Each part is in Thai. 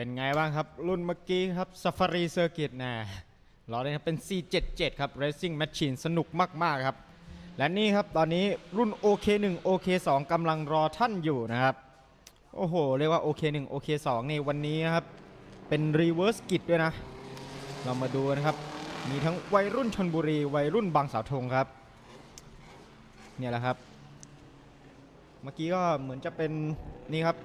เป็นไงบ้างครับ รุ่นเมื่อกี้ครับ Safari Circuit นะรอเราได้เป็น C77 ครับ Racing Machine สนุกมาก ๆ ครับ และนี่ครับตอนนี้รุ่น OK1 OK2 กำลังรอท่านอยู่นะครับ โอ้โห เรียกว่า OK1 OK2 นี่วันนี้นะครับ เป็น Reverse Git ด้วยนะ เรามาดูนะครับ มีทั้งวัยรุ่นชนบุรี วัยรุ่นบางสาวธงครับ เนี่ยแหละครับ เมื่อกี้ก็เหมือนจะเป็นนี่ครับ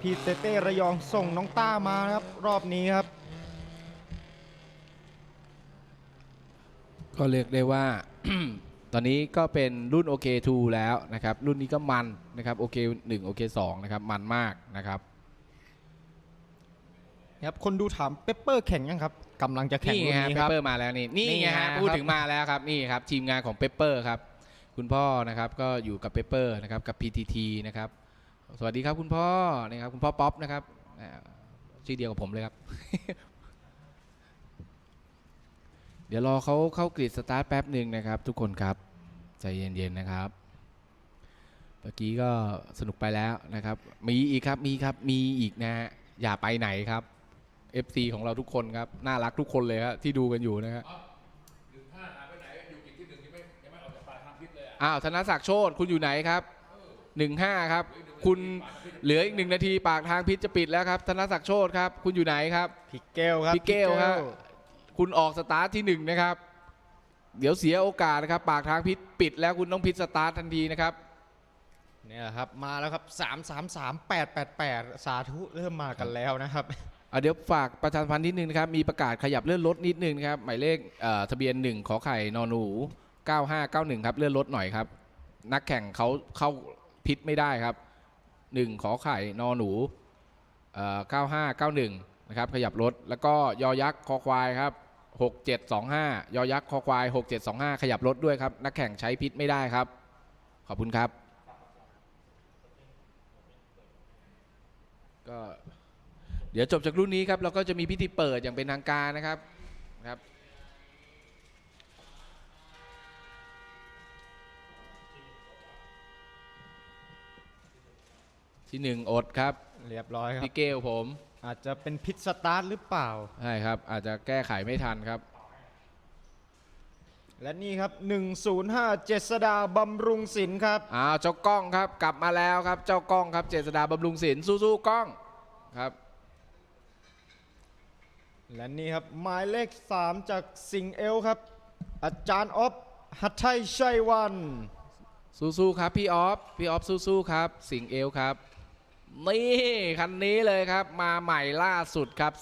พี่เต้เต้ระยองส่งน้องต้ามานะครับรอบนี้ครับ ก็เรียกได้ว่า ตอนนี้ก็เป็นรุ่น OK2 แล้วนะครับ รุ่นนี้ก็มันนะครับ OK1 OK2 นะครับ มันมากนะครับ ครับคนดูถามเปปเปอร์แข่งยังครับกำลังจะแข่งนี่รุ่นไงฮะนี้เปครับ เปอร์มาแล้วนี่นี่นี่ไงไงฮะครับพูดถึงมาแล้วครับนี่ครับทีมงานของเปเปอร์ครับคุณพ่อนะครับก็อยู่กับเปเปอร์นะครับกับ PTT นะครับ สวัสดีครับคุณพ่อนะครับคุณพ่อป๊อปนะครับอ่าชื่อเดียวกับผมเลยครับ เดี๋ยวรอเขาเข้ากริดสตาร์ทแป๊บหนึ่งนะครับ ทุกคนครับใจเย็นๆนะครับเมื่อกี้ก็สนุกไปแล้วนะครับ มีอีกครับมีครับมีอีกนะฮะอย่าไปไหนครับ FC ของเราทุกคนครับน่ารักทุกคนเลยครับที่ดูกันอยู่นะฮะอ้าวธนศักดิ์โชตคุณอยู่ไหนครับ15ครับ คุณเหลืออีกหนึ่งนาทีปากทางพิษจะปิดแล้วครับธนศักดิ์โชตครับ คุณอยู่ไหนครับพี่เกลครับพี่เกลครับคุณออกสตาร์ทที่หนึ่งนะครับ เดี๋ยวเสียโอกาสนะครับ ปากทางพิษปิดแล้วคุณต้องพิษสตาร์ททันทีนะครับเนี่ยแหละครับมาแล้วครับ 3 3 3 8 8 8 สาธุเริ่มมากันแล้วนะครับอะเดี๋ยวฝากประชาสัมพันธ์นิดนึงนะครับมีประกาศขยับเลื่อนรถนิดนึงนะครับหมายเลขเอ่อทะเบียน 1 ขอไข่นอหนู 9591 ครับเลื่อนรถหน่อยครับ นักแข่งเขาเข้าพิษไม่ได้ครับ 1ขอไข่นอหนูเอ่อ9591นะครับขยับรถแล้วก็ยอยักษ์คอควายครับ6725 ยอยักษ์คอควาย 6725 ขยับรถด้วยครับ นักแข่งใช้พิษไม่ได้ครับ ขอบคุณครับ ก็เดี๋ยวจบจากรุ่นนี้ครับเราก็จะมีพิธีเปิดอย่างเป็นทางการนะครับนะครับ ที่หนึ่งอดครับเรียบร้อยครับ พี่เกลผม อาจจะเป็นพิษสตาร์ทหรือเปล่า ใช่ครับ อาจจะแก้ไขไม่ทันครับ และนี่ครับ 105 เจษดาบำรุงศิลป์ครับ อ้าวเจ้ากล้องครับ กลับมาแล้วครับ เจ้ากล้องครับ เจษดาบำรุงศิลป์สู้ๆกล้องครับ และนี่ครับหมายเลข 3 จากสิงห์เอลครับ อาจารย์ออฟหัทไทยชัยวัน สู้ๆครับ พี่ออฟพี่ออฟสู้ๆครับ สิงห์เอลครับ นี่คันนี้เลยครับ มาใหม่ล่าสุดครับ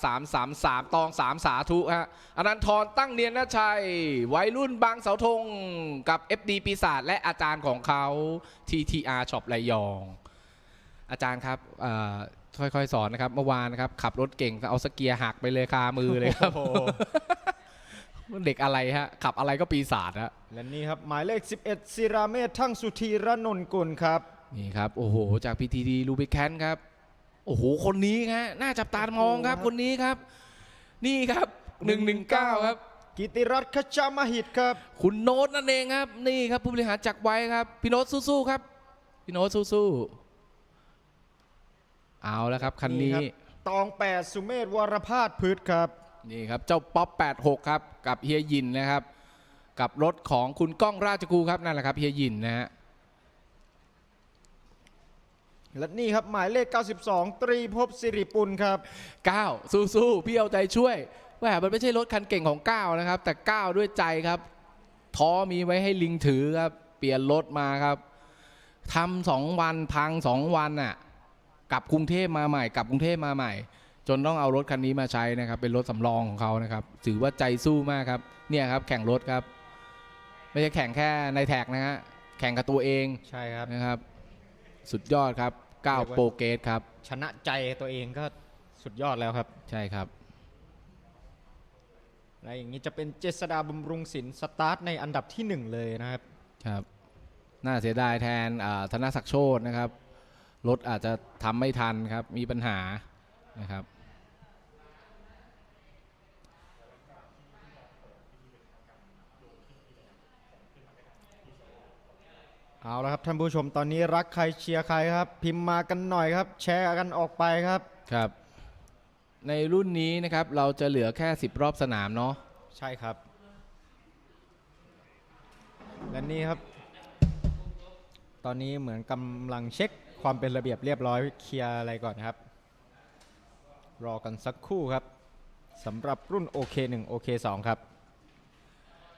333 ตอง 3 สาธุฮะอนันทรตั้งเนียนนาชัยวัยรุ่นบางเสาธงกับ FD ปีศาจและอาจารย์ของเขา TTR ช็อประยอง อาจารย์ครับเอ่อค่อยๆ สอนนะครับ เมื่อวานนะครับ ขับรถเก่งเอาสเกียร์หักไปเลยคามือเลยครับโอ้โหเด็กอะไรฮะ ขับอะไรก็ปีศาจฮะและนี่ครับ หมายเลข 11ศิราเมธทั้งสุธีรนนกุลครับ นี่ครับ โอ้โห จาก PTT ลูบิแคนครับ โอ้โห คนนี้ฮะน่าจับตามองครับโอ้โหคนนี้ครับ นี่ครับ119ครับ กิติรัตน์ขจามหิตครับ คุณโน้ตนั่นเองครับ นี่ครับผู้บริหารจากไว้ครับ พี่โน้ตสู้ๆครับ พี่โน้ตสู้ๆเอาแล้วครับคันนี้นี่ครับตอง8สุเมธวรพาสพืชครับ นี่ครับเจ้าป๊อป86 ครับ กับเฮียยินนะครับ กับรถของคุณก้องราชกูครับนั่นแหละครับเฮียยินนะฮะ และนี่ครับหมายเลข 92 ตรีภพสิริปุลครับ ก้าวสู้ๆพี่เอาใจช่วยแหมมันไม่ใช่รถคันเก่งของก้าวนะครับ แต่ก้าวด้วยใจครับท้อมีไว้ให้ลิงถือครับ เปลี่ยนรถมาครับทำสองวันพังสองวันน่ะกลับกรุงเทพมาใหม่กลับกรุงเทพมาใหม่ จนต้องเอารถคันนี้มาใช้นะครับ เป็นรถสำรองของเขานะครับ ถือว่าใจสู้มากครับ เนี่ยครับ แข่งรถครับ ไม่ใช่แข่งแค่ในแท็กนะฮะแข่งกับตัวเองใช่ครับนะครับ สุดยอดครับ ก้าวโปรเกตครับ ชนะใจตัวเองก็สุดยอดแล้วครับ ใช่ครับ และอย่างนี้จะเป็นเจษดาบำรุงศิลป์สตาร์ทในอันดับที่1เลยนะครับ ครับ น่าเสียดายแทนอ่าธนศักดิ์โชตนะครับ รถอาจจะทำไม่ทันครับ มีปัญหานะครับ เอาละครับท่านผู้ชมตอนนี้รักใครเชียร์ใครครับ พิมพ์มากันหน่อยครับ แชร์กันออกไปครับ ครับ ในรุ่นนี้นะครับเราจะเหลือแค่ 10 รอบสนามเนาะใช่ครับ และนี่ครับ ตอนนี้เหมือนกำลังเช็คความเป็นระเบียบเรียบร้อยเคลียร์อะไรก่อนนะครับ รอกันสักครู่ครับสำหรับรุ่น OK1 OK2 ครับ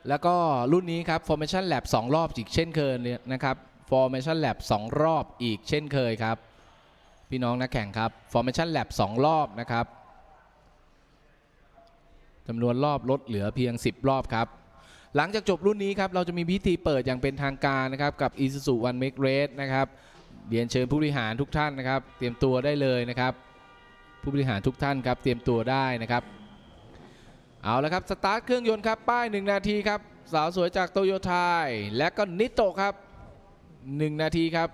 แล้วก็รุ่นนี้ครับ Formation Lab 2 รอบอีกเช่นเคยนะครับ Formation Lab 2 รอบอีกเช่นเคยครับ พี่น้องนักแข่งครับ Formation Lab 2 รอบนะครับจำนวนรอบลดเหลือเพียง 10 รอบครับ หลังจากจบรุ่นนี้ครับ เราจะมีพิธีเปิดอย่างเป็นทางการนะครับ กับ Isuzu One Make Race นะครับเรียนเชิญผู้บริหารทุกท่านนะครับ เตรียมตัวได้เลยนะครับ ผู้บริหารทุกท่านครับ เตรียมตัวได้นะครับ เอาละครับ สตาร์ทเครื่องยนต์ครับ ป้าย 1 นาทีครับ สาวสวยจากโตโยไทยและก็นิโตะครับ 1 นาทีครับ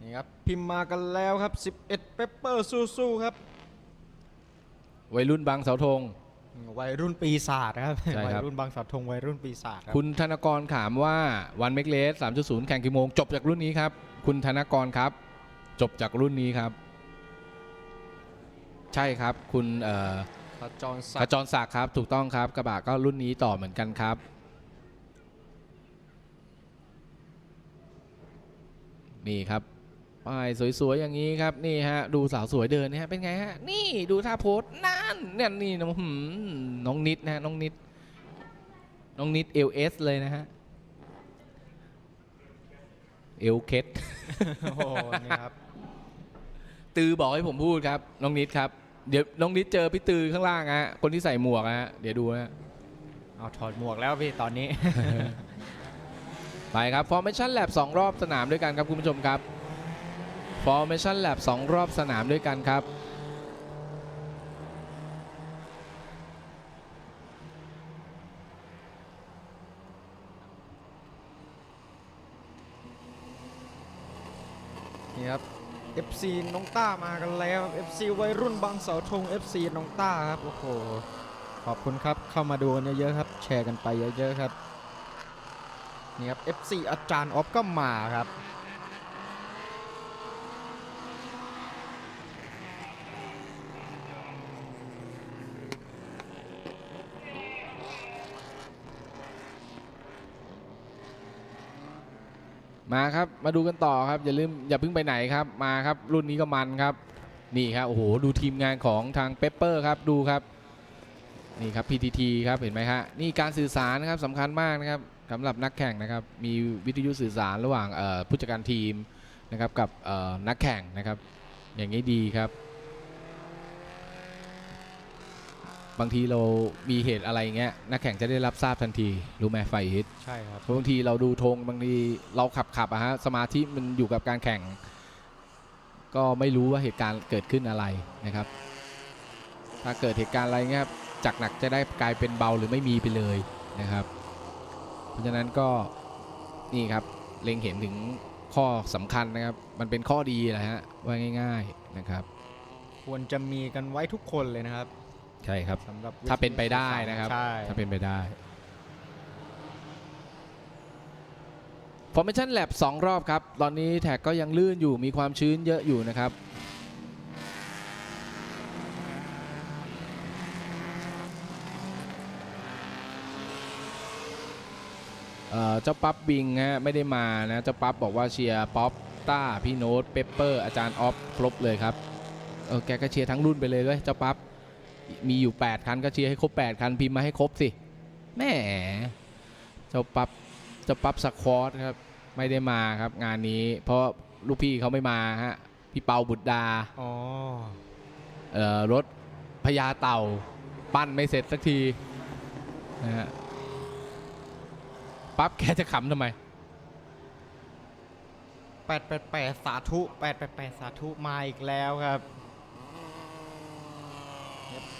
นี่ครับ พิมพ์มากันแล้วครับ 11เปปเปอร์สู้ๆครับ วัยรุ่นบางเสาธง วัยรุ่นปีศาจครับใช่วัยครับ รุ่นบางสาวธงวัยรุ่นปีศาจครับ คุณธนกรถามว่าวันเมกเลส3.0 แข่งกี่โมง จบจากรุ่นนี้ครับ คุณธนกรครับ จบจากรุ่นนี้ครับ ใช่ครับ คุณเอ่อขจรศัขกดิ์จรศักดิ์ครับ ถูกต้องครับ กระบะก็รุ่นนี้ต่อเหมือนกันครับ นี่ครับ ป้ายสวยๆอย่างนี้ครับนี่ฮะดูสาวสวยเดินนะฮะเป็นไงฮะนี่ดูท่าโพสนั่นเนี่ยนี่น้องหืมน้องนิดนะฮะน้องนิดน้องนิดเอลเอสเลยนะฮะเอลเคสโอ้โหนี่ครับตือบอกให้ผมพูดครับน้องนิดครับเดี๋ยวน้องนิดเจอพี่ตือข้างล่างฮะคนที่ใส่หมวกฮะเดี๋ยวดูนะเอาถอดหมวกแล้วพี่ตอนนี้ ไปครับ Formation Lab 2รอบสนามด้วยกันครับคุณผู้ชมครับ Formation Lab 2 รอบสนามด้วยกันครับนี่ครับ FC น้องต้ามากันแล้วครับ FC วัยรุ่นบางเสาธง FC น้องต้าครับโอ้โหขอบคุณครับเข้ามาดูกันเยอะๆครับ แชร์กันไปเยอะๆครับนี่ครับ FC อาจารย์ออฟก็มาครับ มาครับมาดูกันต่อครับอย่าลืมอย่าเพิ่งไปไหนครับมาครับรุ่นนี้ก็มันครับนี่ครับโอ้โหดูทีมงานของทางเปเปอร์ครับดูครับนี่ครับ PTT ครับเห็นไหมฮะนี่การสื่อสารนะครับสำคัญมากนะครับสำหรับนักแข่งนะครับมีวิทยุสื่อสารระหว่างผู้จัดการทีมนะครับกับนักแข่งนะครับอย่างนี้ดีครับ บางทีเรามีเหตุอะไรเงี้ยนักแข่งจะได้รับทราบทันทีรู้ไหมไฟฮิตใช่ครับบางทีเราดูธงบางทีเราขับขับอะฮะสมาธิมันอยู่กับการแข่ง ก็ไม่รู้ว่าเหตุการณ์เกิดขึ้นอะไรนะครับ ถ้าเกิดเหตุการณ์อะไรเงี้ยครับจากหนักจะได้กลายเป็นเบาหรือไม่มีไปเลยนะครับ เพราะฉะนั้นก็นี่ครับเล็งเห็นถึงข้อสำคัญนะครับ มันเป็นข้อดีแหละฮะว่าง่าย ๆนะครับ ควรจะมีกันไว้ทุกคนเลยนะครับ ใช่ครับ สำหรับถ้าเป็นไปได้นะครับ ใช่ถ้าเป็นไปได้ Formation Lab 2 รอบครับ ตอนนี้แท็กก็ยังลื่นอยู่มีความชื้นเยอะอยู่นะครับ เอ่อเจ้าปั๊บบิงฮะไม่ได้มานะเจ้าปั๊บบอกว่าเชียร์ป๊อปต้าพี่โน้ตเปปเปอร์อาจารย์ออฟครบเลยครับเออแกก็เชียร์ทั้งรุ่นไปเลยด้วยเจ้าปั๊บ มีอยู่ 8 คันก็เชียร์ให้ครบ 8 คันพิมพ์มาให้ครบสิแหม่เจ้าปั๊บเจ้าปั๊บสควอตครับ ไม่ได้มาครับงานนี้ เพราะลูกพี่เขาไม่มาฮะพี่เปาบุตรดาอ๋อเอ่อรถพญาเต่าปั้นไม่เสร็จสักทีนะฮะปั๊บแกจะขำทำไม888สาธุ888สาธุมาอีกแล้วครับ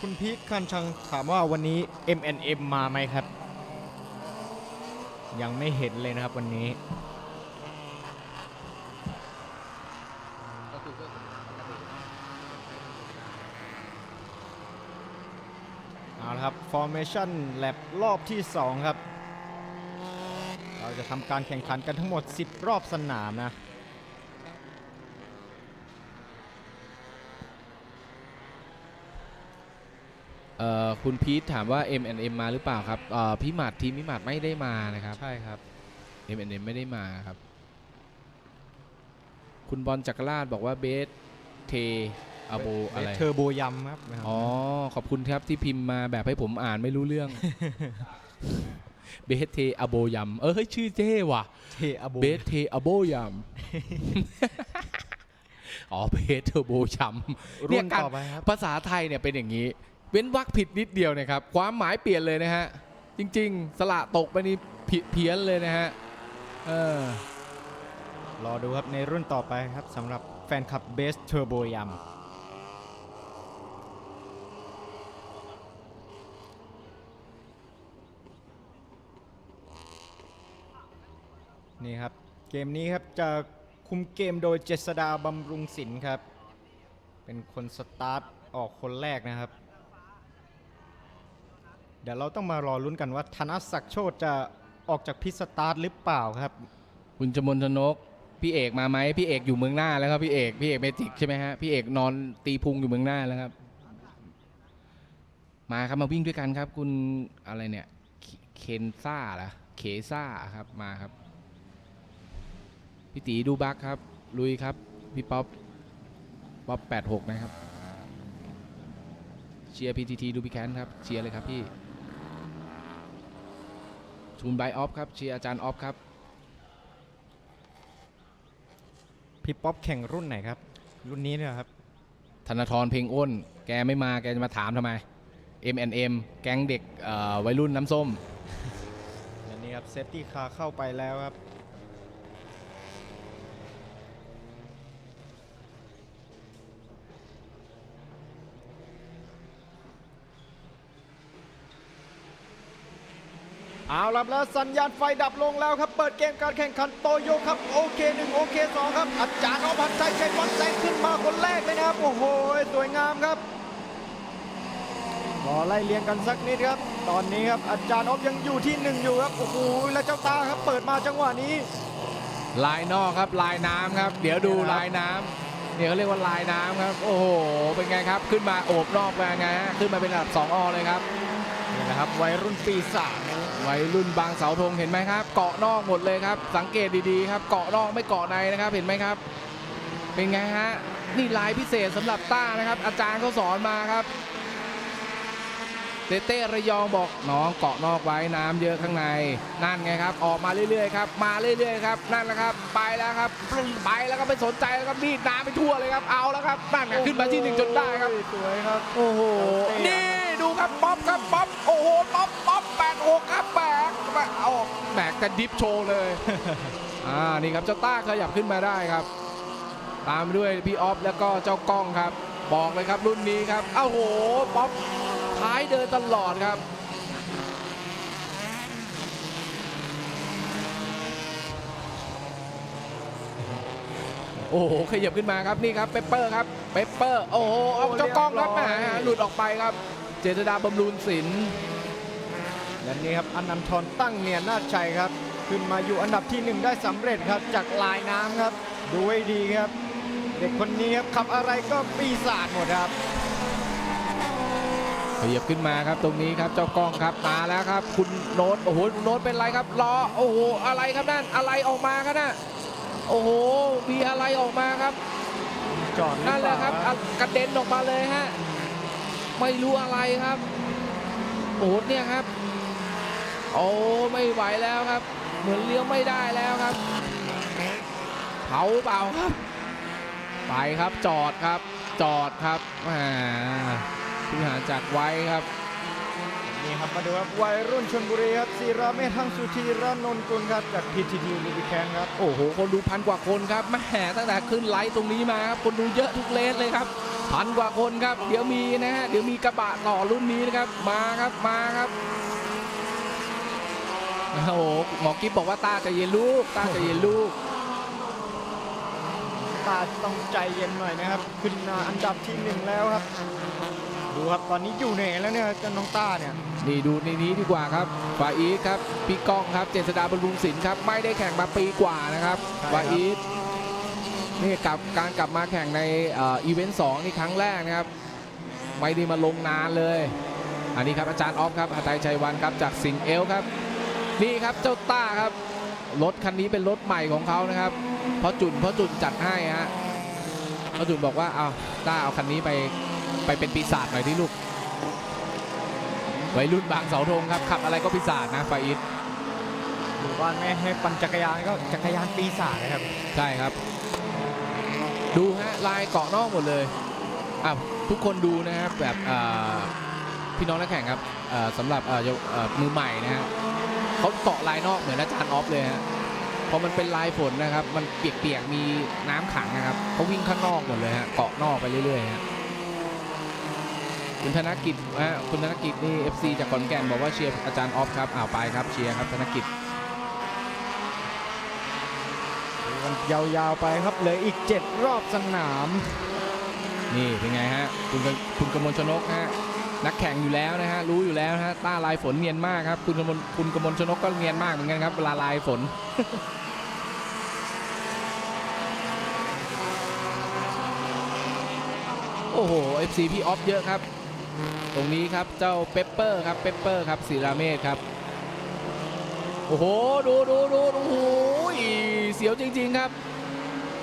คุณพีทคันชังถามว่าวันนี้ MNM มาไหมครับ ยังไม่เห็นเลยนะครับวันนี้ เอาละครับ Formation Lab รอบที่ 2 ครับ เราจะทำการแข่งขันกันทั้งหมด 10 รอบสนามนะ เอ่อคุณพีทถามว่า M&M มาหรือเปล่าครับเอ่อพี่หมัดทีมพี่หมัดไม่ได้มานะครับ ใช่ครับ M&M ไม่ได้มาครับ คุณบอลจักรราชบอกว่าเบสเทอโบอะไร เทอร์โบยัมครับอ๋อ ขอบคุณครับที่พิมพ์มาแบบให้ผมอ่านไม่รู้เรื่อง เบสเทอโบยัมเออเฮ้ยชื่อเท่ว่ะ เทอโบเบสเทอโบยัมอ๋อเบสเทอร์โบยัมรุ่เนี่ยนการต่อไปครับ ภาษาไทยเนี่ยเป็นอย่างนี้ เว้นวรรคผิดนิดเดียวนะครับ ความหมายเปลี่ยนเลยนะฮะ จริง ๆ สละตกไปนี่ผิดเพี้ยนเลยนะฮะ เออ รอดูครับในรุ่นต่อไปครับสำหรับแฟนคลับเบสเทอร์โบยัมนี่ครับ เกมนี้ครับจะคุมเกมโดยเจษดาบำรุงศิลป์ครับ เป็นคนสตาร์ทออกคนแรกนะครับ เดี๋ยวเราต้องมารอลุ้นกันว่าธนศักดิ์โชตจะออกจากพิสตาร์ทหรือเปล่าครับ คุณจมนชนก พี่เอกมาไหมพี่เอกอยู่เมืองหน้าแล้วครับพี่เอกพี่เอกเมจิกใช่ไหมฮะพี่เอกนอนตีพุงอยู่เมืองหน้าแล้วครับ มาครับมาวิ่งด้วยกันครับ คุณอะไรเนี่ยเคเคนซ่าเหรอเคซ่าครับมาครับพี่ตีดูบักครับ ลุยครับพี่ป๊อปป๊อป86 นะครับ เชียร์พีทีทีดูพี่แคนครับ เชียร์เลยครับพี่ ทูนไบออฟครับเชียร์อาจารย์ออฟครับ พี่ป๊อปแข่งรุ่นไหนครับ รุ่นนี้เนี่ยครับ ธนาธรเพลงอ้น แกไม่มาแกจะมาถามทำไม M&M แก๊งเด็กเอ่อวัยรุ่นน้ำส้ม อันนี้ครับเซฟตี้คาร์เข้าไปแล้วครับ เอาละครับแล้วสัญญาณไฟดับลงแล้วครับ เปิดเกมการแข่งขันโตโยครับโอเคหนึ่งโอเคสองครับ อาจารย์อภันชัยชัยวัฒน์แซงขึ้นมาคนแรกเลยนะครับ โอ้โห สวยงามครับรอไล่เลียงกันสักนิดครับ ตอนนี้ครับอาจารย์ออฟยังอยู่ที่หนึ่งอยู่ครับ โอ้โห แล้วเจ้าตาครับเปิดมาจังหวะนี้ ลายนอกครับลายน้ำครับ เดี๋ยวดูลายน้ำเนี่ยเขาเรียกว่าลายน้ำครับ โอ้โห เป็นไงครับ ขึ้นมาโอบนอกเป็นไงฮะ ขึ้นมาเป็นระดับ2อเลยครับนี่แหละครับวัยรุ่นปีศาจ วัยรุ่นบางเสาธงเห็นไหมครับ เกาะนอกหมดเลยครับ สังเกตดีๆครับ เกาะนอกไม่เกาะในนะครับ เห็นไหมครับ เป็นไงฮะ นี่ลายพิเศษสำหรับต้านะครับ อาจารย์เขาสอนมาครับ เต้เต้ระยองบอกน้องเกาะนอกไว้น้ำเยอะข้างใน นั่นไงครับ ออกมาเรื่อยๆครับ มาเรื่อยๆครับ นั่นแหละครับ ไปแล้วครับไปแล้วก็ไม่สนใจแล้วครับนี่น้ำไปทั่วเลยครับ เอาแล้วครับนั่นไงขึ้นมาที่หนึ่งจนได้ครับ สวยครับ โอ้โห นี่ดูครับป๊อปครับป๊อป โอ้โห ป๊อปป๊อปแปดหกครับแบกแบกเอาแบกกันดิฟโชว์เลย อ่า นี่ครับเจ้าต้าขยับขึ้นมาได้ครับ ตามด้วยพี่ออฟแล้วก็เจ้ากล้องครับ บอกเลยครับรุ่นนี้ครับ เอ้าโห ป๊อป ท้ายเดินตลอดครับโอ้โหขยับขึ้นมาครับนี่ครับเปปเปอร์ครับเปปเปอร์โอ้โหเอาเจ้ากล้องครับแหมหลุดออกไปครับ เจษดาบำรุนศิลป์และนี่ครับอนันทรตั้งเนียนนาจชัยครับ ขึ้นมาอยู่อันดับที่หนึ่งได้สำเร็จครับจากลายน้ำครับ ดูให้ดีครับ เด็กคนนี้ครับขับอะไรก็ปีศาจหมดครับ ขยับขึ้นมาครับตรงนี้ครับเจ้ากล้องครับมาแล้วครับ คุณโน้ตโอ้โหโน้ตเป็นไรครับรอโอ้โหอะไรครับนั่นอะไรออกมาครับน่ะโอ้โหมีอะไรออกมาครับจอดหรือนั่นแหเปละล่าครับอะกระเด็นออกมาเลยฮะไม่รู้อะไรครับโอ้โหเนี่ยครับ โอ้ไม่ไหวแล้วครับ เหมือนเลี้ยวไม่ได้แล้วครับเผาเปล่าครับ ไปครับจอดครับ จอดครับแห มผู้หารจากไว้ครับนี่ครับมาดูครับวัยรุ่นชนบุรีครับศิราเมธังสุธีรนนท์กุลครับจากพีทีทีลิบิแคนครับโอ้โห คนดูพันกว่าคนครับแม่ตั้งแต่ขึ้นไลฟ์ตรงนี้มาครับคนดูเยอะทุกเลนเลยครับพันกว่าคนครับ เดี๋ยวมีนะฮะเดี๋ยวมีกระบะต่อรุ่นนี้นะครับมาครับมาครับโอ้โหหมอกิ๊บบอกว่าตาใจะเย็นลูกตาใจะเย็นลูกตาต้องใจเย็นหน่อยนะครับ ขึ้นมาอันดับที่หนึ่งแล้วครับ ดูครับตอนนี้อยู่ไหนแล้วเนี่ยเจ้าน้องต้าเนี่ยนี่ดูในนี้ดีกว่าครับฟาอีทครับพี่ก้องครับเจษดาบำรุงศิลป์ครับไม่ได้แข่งมาปีกว่านะครับใช่ครับฟาอีทนี่กลับการกลับมาแข่งในเอ่ออีเวนต์สองนี่ครั้งแรกนะครับ ไม่ได้มาลงนานเลย อันนี้ครับอาจารย์ออฟครับอาไทยชัยวันครับจากสิงห์เอลครับ นี่ครับเจ้าต้าครับรถคันนี้เป็นรถใหม่ของเขานะครับเพราะจุนเพราะจุนจัดให้ฮะเพราะจุนบอกว่าเอาต้าเอาคันนี้ไป ไปเป็นปีศาจหน่อยที่ลูกวัยรุ่นบางเสาธงครับขับอะไรก็พิศาจนะฟาอิสหมู่บ้านไม่ให้ปั่นจักรยานก็จักรยานปีศาจนะครับ ใช่ครับ ดูฮะลายเกาะนอกหมดเลยอะทุกคนดูนะครับแบบอ่าพี่น้องนักแข่งครับอ่าสำหรับอ่าเยาวอ่ามือใหม่นะฮะเขาเกาะลายนอกเหมือนอาจารย์ออฟเลยฮะพอมันเป็นลายฝนนะครับ มันเปียกๆมีน้ำขังนะครับเขาวิ่งข้างนอกหมดเลยฮะเกาะนอกไปเรื่อยๆฮะ คุณธนกิจฮะคุณธนกิจนี่ FC จากขอนแก่นบอกว่าเชียร์อาจารย์ออฟครับอ้าวไปครับเชียร์ครับธนกิจดูกันยาวๆไปครับเหลืออีก 7 รอบสนาม นี่เป็นไงฮะคุณกคุณกมลชนกฮะนักแข่งอยู่แล้วนะฮะรู้อยู่แล้วนะฮะต้าลายฝนเนียนมากครับ คุณกมลคุณกมลชนกก็เนียนมากเหมือนกันครับเวลาลายฝนโอ้โห FC พี่ออฟเยอะครับ ตรงนี้ครับเจ้าเปปเปอร์ครับเปปเปอร์ครับศิราเมธครับโอ้โหดูดูดูดูโอ้โหเสียวจริง ๆครับ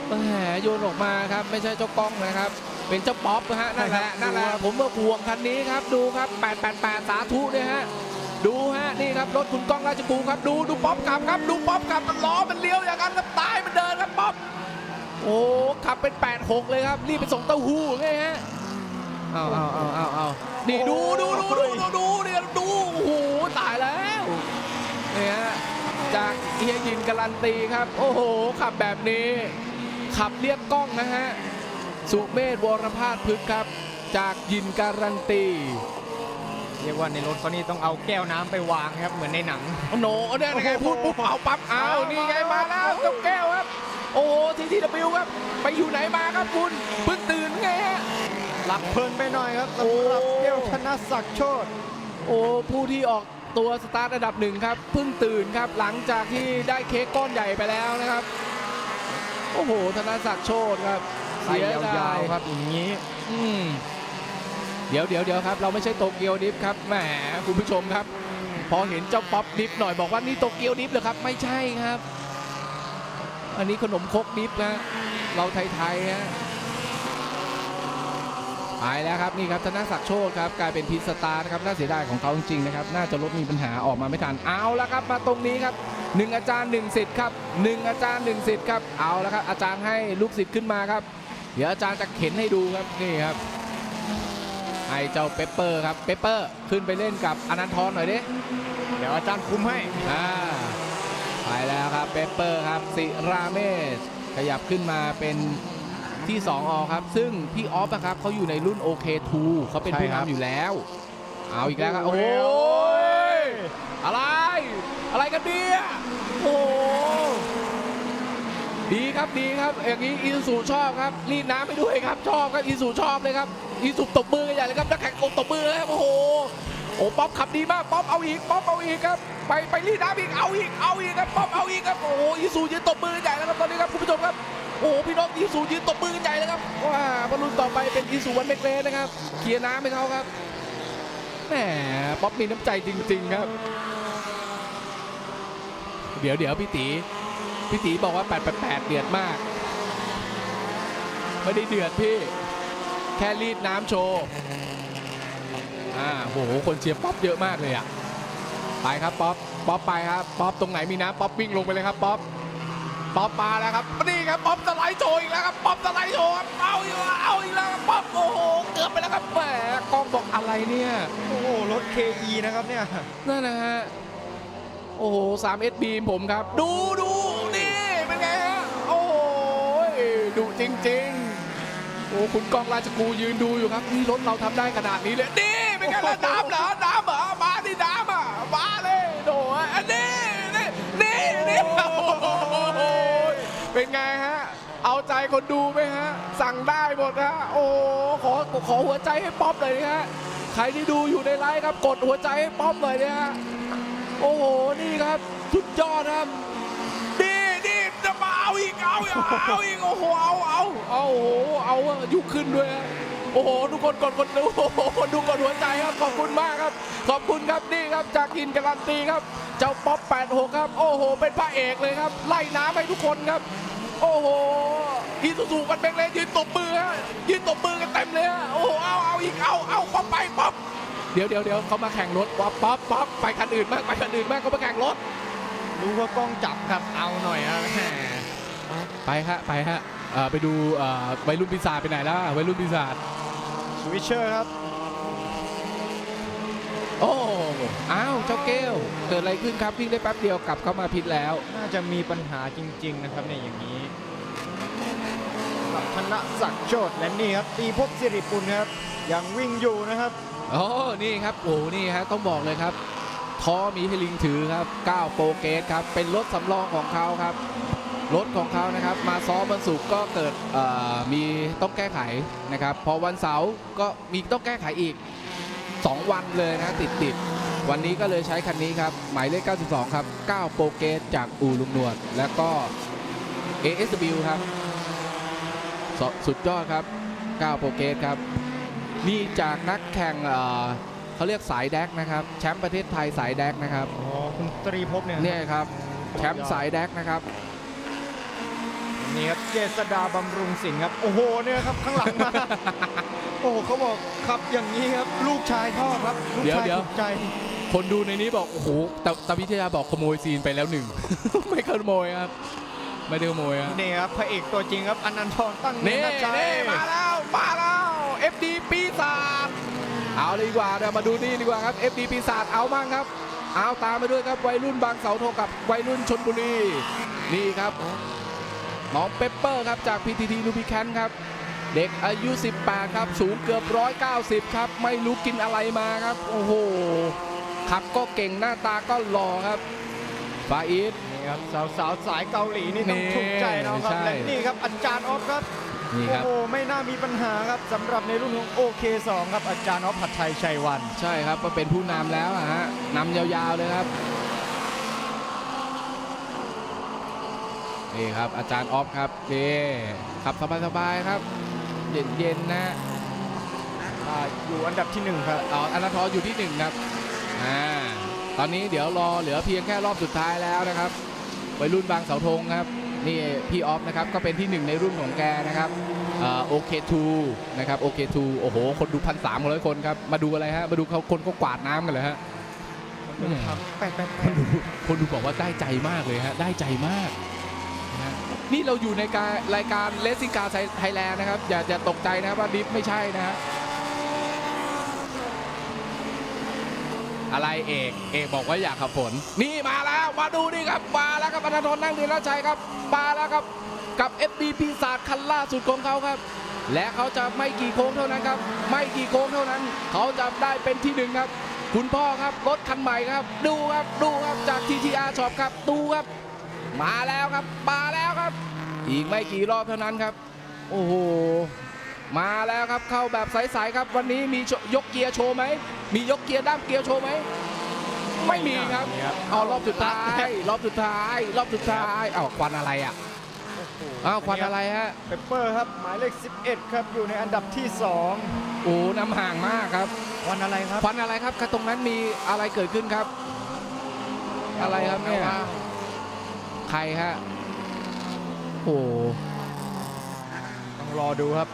แหมโยนออกมาครับ ไม่ใช่เจ้ากล้องนะครับ เป็นเจ้าป๊อปนะฮะนั่นแหละนั่นแหละผมว่าห่วงคันนี้ครับดูครับ 888 สาธุเนี่ยฮะดูฮะนี่ครับรถคุณก้องราชกูครับดูดูป๊อปขับครับดูป๊อปขับมันล้อมันเลี้ยวอย่างนั้นครับตายมันเดินครับป๊อปโอ้ขับเป็น 86 เลยครับรีบไปส่งเต้าหู้ไงฮะ เอาเอาเอาเอาเอานี่ดูดูดูดูดูดูเนี่ยดูโอ้โหตายแล้วเนี่ยฮะจากเฮียยินการันตีครับ โอ้โห ขับแบบนี้ ขับเรียกกล้องนะฮะ สุเมธวรพาสพฤกษ์ครับ จากยินการันตีเรียกว่าในรถเขานี่ต้องเอาแก้วน้ำไปวางครับเหมือนในหนังโอ้โหเนี่ยไงพูดปุ๊บเอาปั๊บเอานี่ไงมาแล้วเจ้าแก้วครับ โอ้ทีทีวิวครับ ไปอยู่ไหนมาครับคุณเพิ่งตื่นไงฮะ หลับเพลินไปหน่อยครับโอ้สำหรับเกี้ยวชนะศักดิ์โชตโอ้ผู้ที่ออกตัวสตาร์ทระดับหนึ่งครับเพิ่งตื่นครับหลังจากที่ได้เค้กก้อนใหญ่ไปแล้วนะครับ โอ้โหธนศักดิ์โชตครับใส่เสียดาวๆครับอย่างนี้อืมเดี๋ยวเดี๋ยวเดี๋ยวครับ เราไม่ใช่โตเกียวดิฟครับแหมคุณผู้ชมครับ พอเห็นเจ้าป๊อปดิฟหน่อยบอกว่านี่โตเกียวดิฟเหรอครับ ไม่ใช่ครับ อันนี้ขนมครกดิฟนะเราไทยๆฮะ ไปแล้วครับนี่ครับธนศักดิ์โชคครับกลายเป็นพิษสตาร์นะครับน่าเสียดายของเขาจริงๆนะครับน่าจะรถมีปัญหาออกมาไม่ทันเอาละครับมาตรงนี้ครับหนึ่งอาจารย์หนึ่งสิทธิ์ครับหนึ่งอาจารย์หนึ่งสิทธิ์ครับเอาละครับอาจารย์ให้ลูกศิษย์ขึ้นมาครับ เดี๋ยวอาจารย์จะเข็นให้ดูครับนี่ครับให้เจ้าเปปเปอร์ครับเปปเปอร์ขึ้นไปเล่นกับอนันทรหน่อยดิเดี๋ยวอาจารย์คุมให้อ่าไปแล้วครับเปปเปอร์ครับสิราเมศขยับขึ้นมาเป็น ที่2อครับ ซึ่งพี่ออฟนะครับเขาอยู่ในรุ่น OK2 เขาเป็นผู้ใช่ครับนำอยู่แล้ว เอาอีกแล้วครับ โอ้โอ้โหยอะไร อะไรกันเนี่ยโอ้โหดีครับดีครับอย่างนี้อีซูชอบครับรีดน้ำไปด้วยครับ ชอบครับอีซูชอบเลยครับอีซูตบมือกันใหญ่เลยครับนักแข่งกบตบมือเลยครับโอ้โหโอ้ป๊อปขับดีมากป๊อปเอาอีกป๊อปเอาอีกครับ ไปไปรีดน้ำอีกเอาอีกเอาอีกครับป๊อปเอาอีกครับโอ้โหอีซูยืนตบมือใหญ่แล้วครับตอนนี้ครับคุณผู้ชมครับโอ้โหพี่น้องอีซูยืนตบมือใหญ่เลยครับว้าบอลลูนต่อไปเป็นอีซูวันเมกเลสนะครับเคลียร์น้ำให้เขาครับแหมป๊อปมีน้ำใจจริง ๆครับ เดี๋ยวเดี๋ยวพี่ตีพี่ตีบอกว่า 888 เดือดมาก ไม่ได้เดือดพี่ แค่รีดน้ำโชว์อ่าโห คนเชียร์ป๊อปเยอะมากเลยอะ ไปครับป๊อปป๊อปไปครับป๊อปตรงไหนมีน้ำป๊อปวิ่งลงไปเลยครับป๊อปป๊อปมาแล้วครับนี่ครับป๊อปสไลด์โชว์อีกแล้วครับป๊อปสไลด์โชว์ครับเอาอีกแล้วเอาอีกแล้วครับป๊อปโอ้โหเกือบไปแล้วครับแหมกล้องบอกอะไรเนี่ยโอ้โหรถ KE นะครับเนี่ยนั่นนะฮะโอ้โห3 s b ผมครับ ดูดูนี่เป็นไงฮะโอ้โหดุจริง ๆ โอ้คุณกองราชกูยืนดูอยู่ครับนี่รถเราทำได้ขนาดนี้เลยนี่เป็นไงล่ะน้ำเหรอน้ำเหรอ เป็นไงฮะ เอาใจคนดูไหมฮะ สั่งได้หมดฮะ โอ้ขอขอหัวใจให้ป๊อปเลยนะฮะ ใครที่ดูอยู่ในไลฟ์ครับ กดหัวใจให้ป๊อปหน่อยนี่ยฮะ โอ้โห นี่ครับ สุดยอดครับนี่นี่จะมาเอาอีก เอาอีกเอาอีก โอ้โห เอาเอาเอาโอ้โห เอาอะยุคขึ้นด้วยฮะโอ้โห ทุกคนกดกดดูโอ้โหดูกดหัวใจครับ ขอบคุณมากครับ ขอบคุณครับ นี่ครับ จากกินการันตีครับ เจ้าป๊อป 86 ครับ โอ้โห เป็นพระเอกเลยครับ ไล่น้ำให้ทุกคนครับ โอ้โหอีซูซูกันเบงเลยยืนตบมือฮะยืนตบมือกันเต็มเลยฮะโอ้โหเอาเอาอีกเอาเอาป๊อปไปป๊อปเดี๋ยวเดี๋ยวเดี๋ยวเขามาแข่งรถป๊อปป๊อปป๊อปไปคันอื่นมากไปคันอื่นมากเขามาแข่งรถรู้ว่ากล้องจับครับเอาหน่อยครับแหมไปฮะไปฮะเอ่อไปดูเอ่อวัยรุ่นปีศาจไปไหนแล้ววัยรุ่นปีศาจสวิชเชอร์ครับโอ้อ้าวเจ้าเกลเกิดอะไรขึ้นครับวิ่งได้แป๊บเดียวกลับเข้ามาพิษแล้ว น่าจะมีปัญหาจริง ๆ นะครับในยอย่างนี้กับ ธนศักดิ์โชตและนี่ครับตีภพสิริปุลครับยังวิ่งอยู่นะครับโอ้นี่ครับโอ้นี่ฮะต้องบอกเลยครับท้อมีให้ลิงถือครับ9โปรเกสครับเป็นรถสำรองของเขาครับรถของเขานะครับมาซ้อมวันศุกร์ก็เกิดมีต้องแก้ไขนะครับพอวันเสาร์ก็มีต้องแก้ไขอีก 2 วันเลยนะติดติดวันนี้ก็เลยใช้คันนี้ครับ หมายเลข 92 ครับ 9 โปรเกสจากอูลุงนวด แล้วก็ ASW ครับ สสุดยอดครับ9โปรเกสครับ นี่จากนักแข่งเอ่อเขาเรียกสายแดกนะครับแชมป์ประเทศไทยสายแดกนะครับอ๋อคุณตรีภพเนี่ยเนี่ยครับแชมป์สายแดกนะครับนี่ครับเจษดาบำรุงสินครับ โอ้โหเนี่ยครับข้างหลังมาโอ้โหเขาบอกขับอย่างนี้ครับ ลูกชายพ่อครับลูกเดี๋ยวชายเดี๋ยวถูกใจคนดูในนี้บอก โอ้โหแต่ตาวิทยาบอกขโมยซีนไปแล้วหนึ่ง ไม่ขโมยครับ ไม่ได้ขโมยครับนี่ครับพระเอกตัวจริงครับอนันทรตั้งนี่เนตรชัยนี่มาแล้ว มาแล้ว FD ปีศาจเอาเลยดีกว่าเดี๋ยวมาดูนี่ดีกว่าครับ FD ปีศาจเอามั่งครับ เอาตามไปด้วยครับวัยรุ่นบางเสาโทกับวัยรุ่นชนบุรีนี่ครับน้องเปปเปอร์ครับจาก PTT ลูบิแคนครับ เด็กอายุ 18 ครับ สูงเกือบ 190 ครับ ไม่รู้กินอะไรมาครับ โอ้โหขับก็เก่งหน้าตาก็หล่อครับฟาอิสนี่ ครับสาวสาวๆสายเกาหลีนี่ต้องนี่ถูกใจน้องครับใช่และนี่ครับอาจารย์ออฟครับนี่ครับโอ้โหไม่น่ามีปัญหาครับสำหรับในรุ่นของ OK2 ครับอาจารย์ออฟผัดไทยชัยวัน ใช่ครับก็เป็นผู้นำแล้วอะฮะนำยาวๆเลยครับนี่ครับอาจารย์ออฟครับนี่ขับสบายๆครับ เย็นๆนะอ่าอยู่อันดับที่หนึ่งครับเอาอนาทรอยู่ที่หนึ่งครับอ่าตอนนี้เดี๋ยวรอเหลือเพียงแค่รอบสุดท้ายแล้วนะครับ วัยรุ่นบางเสาธงครับนี่พี่ออฟนะครับก็เป็นที่หนึ่งในรุ่นของแกนะครับโอเคทูนะครับโอเคทูโอ้โห คนดูพันสามร้อยคนครับ มาดูอะไรฮะ มาดูเขาคนเขากวาดน้ำกันเลยฮะอืมครับแปดแปดแปคนดดูคนดูบอกว่าได้ใจมากเลยฮะ ได้ใจมากนะฮะนี่เราอยู่ในการรายการเลสซิงกาไทยแลนด์นะครับ อย่าอย่าตกใจนะครับว่าดิฟไม่ใช่นะฮะ อะไรเอกเอกบอกว่าอยากขับฝนนี่มาแล้วมาดูนี่ครับมาแล้วครับอนันทนนั่งเรียนราชัยครับมาแล้วครับกับ FD ปีศาจคันล่าสุดของเขาครับ และเขาจะไม่กี่โค้งเท่านั้นครับ ไม่กี่โค้งเท่านั้น เขาจะได้เป็นที่หนึ่งครับ คุณพ่อครับรถคันใหม่ครับ ดูครับดูครับจาก TTR Shop ครับดูครับ มาแล้วครับมาแล้วครับ อีกไม่กี่รอบเท่านั้นครับ โอ้โห มาแล้วครับเข้าแบบใสๆครับ วันนี้มีโชยกเกียร์โชว์ไหมมียกเกียร์ด้ามเกียร์โชว์ไหมไม่มีครับนี่ครับเอารอบสุดท้ายรอบสุดท้าย รอบสุดท้ายเอาควันอะไรอะโอ้โหอ้าวควันอะไรฮะเปปเปอร์ครับหมายเลข 11 ครับอยู่ในอันดับที่โอ้น้ำห่างมากครับ2วันอะไรครับควันอะไรครับตรงนั้นมีอะไรเกิดขึ้นครับ อะไรครับเนี่ยใครฮะโอ้ต้องรอดูครับ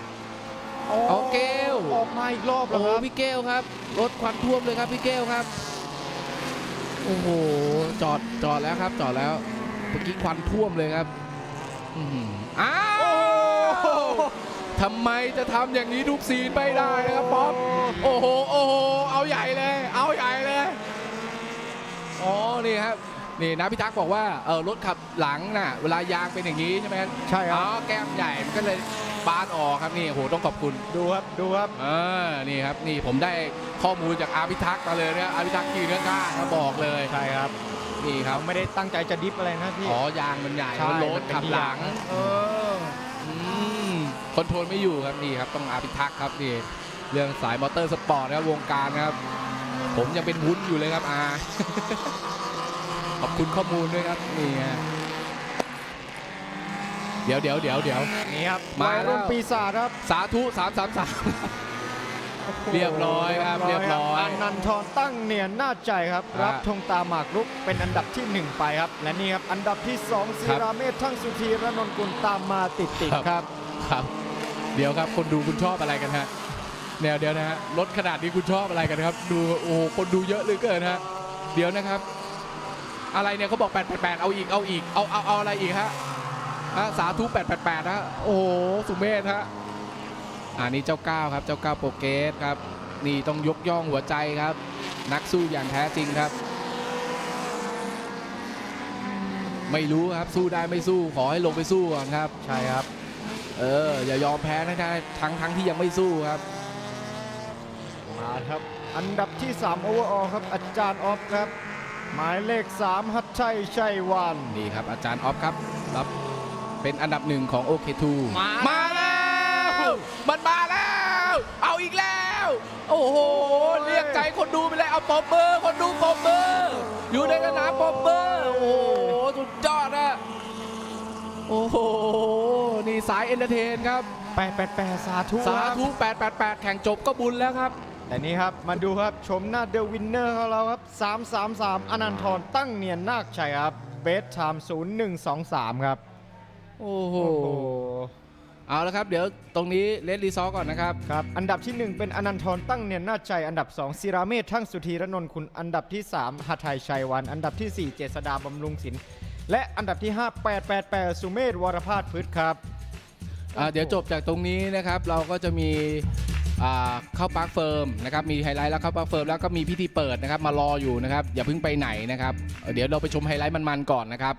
โอเกล ออกมาอีกรอบแล้โอ้วโหครับพี่เกลครับ รถควันท่วมเลยครับพี่เกลครับ โอ้โห จอด จอดแล้วครับ จอดแล้ว เมื่อกี้ควันท่วมเลยครับ อื้อหืออ้าโอ้วโหทำไมจะทำอย่างนี้ทุกซีนไม่ได้นะครับป๊อป โอ้โห โอ้โห เอาใหญ่เลย เอาใหญ่เลย อ๋อ นี่ครับ นี่นะพี่ตั๊กบอกว่า เออรถขับหลังน่ะ เวลายางเป็นอย่างนี้ใช่ไหมใช่คอ๋รัอบแก้มใหญ่มันก็เลย บานออกครับนี่โอ้โหต้องขอบคุณดูครับดูครับเออนี่ครับนี่ผมได้ข้อมูลจากอาพิทักษ์มาเลยนะอาพิทักษ์ยืนข้างๆมาบอกเลยใช่ครับนี่ครัเราบไม่ได้ตั้งใจจะดิฟอะไรนะพี่อ๋อยางมันใหญ่ใช่มันโลดมันเป็นขับหลังยางเอออืมคอนโทรลไม่อยู่ครับนี่ครับต้องอาพิทักษ์ครับนี่เรื่องสายมอเตอร์สปอร์ตนะครับวงการนะครับ ผมยังเป็นวุ้นอยู่เลยครับอาขอบคุณข้อมูลด้วยครับนี่ฮะ เดี๋ยวเดี๋ยวเดี๋ยวเดี๋ยว นี่ครับมาวัยรุ่นแล้วปีศาจครับสาธุสามสามสาม เรียบร้อยครับเรียบร้อยอนันทรตั้งเนียนหน้าใจครับอ่ารัรับธงตาหมากรุกเป็นอันดับที่1ไปครับ และนี่ครับอันดับที่2ศิครับราเมธทั้งสุธีระนนท์กุลตามมาติดติดๆครับ ครับ เดี๋ยวครับคนดูคุณชอบอะไรกันฮะเดี๋ยวเดี๋ยวนะฮะรถขนาดนี้คุณชอบอะไรกันครับ ดูโอ้โหคนดูเยอะเหลือเกินฮะเดี๋ยวนะครับ อะไรเนี่ยเขาบอก888เอาอีกเอาอีกเอาเอาเอาอะไรอีกฮะฮะ สาธุ888ฮะโอ้โหสุเมธฮะอันนี้เจ้าก้าวครับเจ้าก้าวโปรเกสครับนี่ต้องยกย่องหัวใจครับ นักสู้อย่างแท้จริงครับ ไม่รู้ครับสู้ได้ไม่สู้ขอให้ลงไปสู้ก่อนครับ ใช่ครับ เอออย่ายอมแพ้นะทั้งทั้งที่ยังไม่สู้ครับมาครับอันดับที่3โอเวอร์ออครับ อาจารย์ออฟครับ หมายเลข 3 ฮัตชัยชัยวันนี่ครับอาจารย์ออฟครับรับ เป็นอันดับหนึ่งของ OK2 มามาแล้ว มันมาแล้ว เอาอีกแล้ว โอ้โห เรียกใจคนดูไปเลยเอาปอบเบอร์คนดูปอบเบอร์อยู่ในสนามปอบเบอร์โอ้โห สุดยอดอะโอ้โห นี่สายเอนเตอร์เทนครับ888 สาธุสาครับธุ888 แข่งจบก็บุญแล้วครับ แต่นี่ครับ มาดูครับ ชมหน้าเดอะวินเนอร์ของเราครับ 333 อนันทรตั้งเนียนนาคชัยครับ เบสไทม์0123 ครับ โอ้โหโอ้โห เอาละครับ เดี๋ยวตรงนี้เลดรีซอก่อนนะครับ ครับ อันดับที่ 1 เป็นอนันทรตั้งเนียนนาคชัยอันดับ 2 ศิราเมธทั้งสุธีรนนท์คุณ อันดับที่ 3หทัยชัยวัน อันดับทีสี่4 เจษดาบำรุงศิลป์และอันดับที่ 5 888 สุเมธวรพาสพฤษครับ อ่าเดี๋ยวจบจากตรงนี้นะครับ เราก็จะมีอ่าเข้าปาร์คเฟิร์มนะครับ มีไฮไลท์แล้วเข้าปาร์คเฟิร์มแล้วก็มีพิธีเปิดนะครับ มารออยู่นะครับ อย่าเพิ่งไปไหนนะครับเอ่อเดี๋ยวเราไปชมไฮไลท์มันๆก่อนนะครับ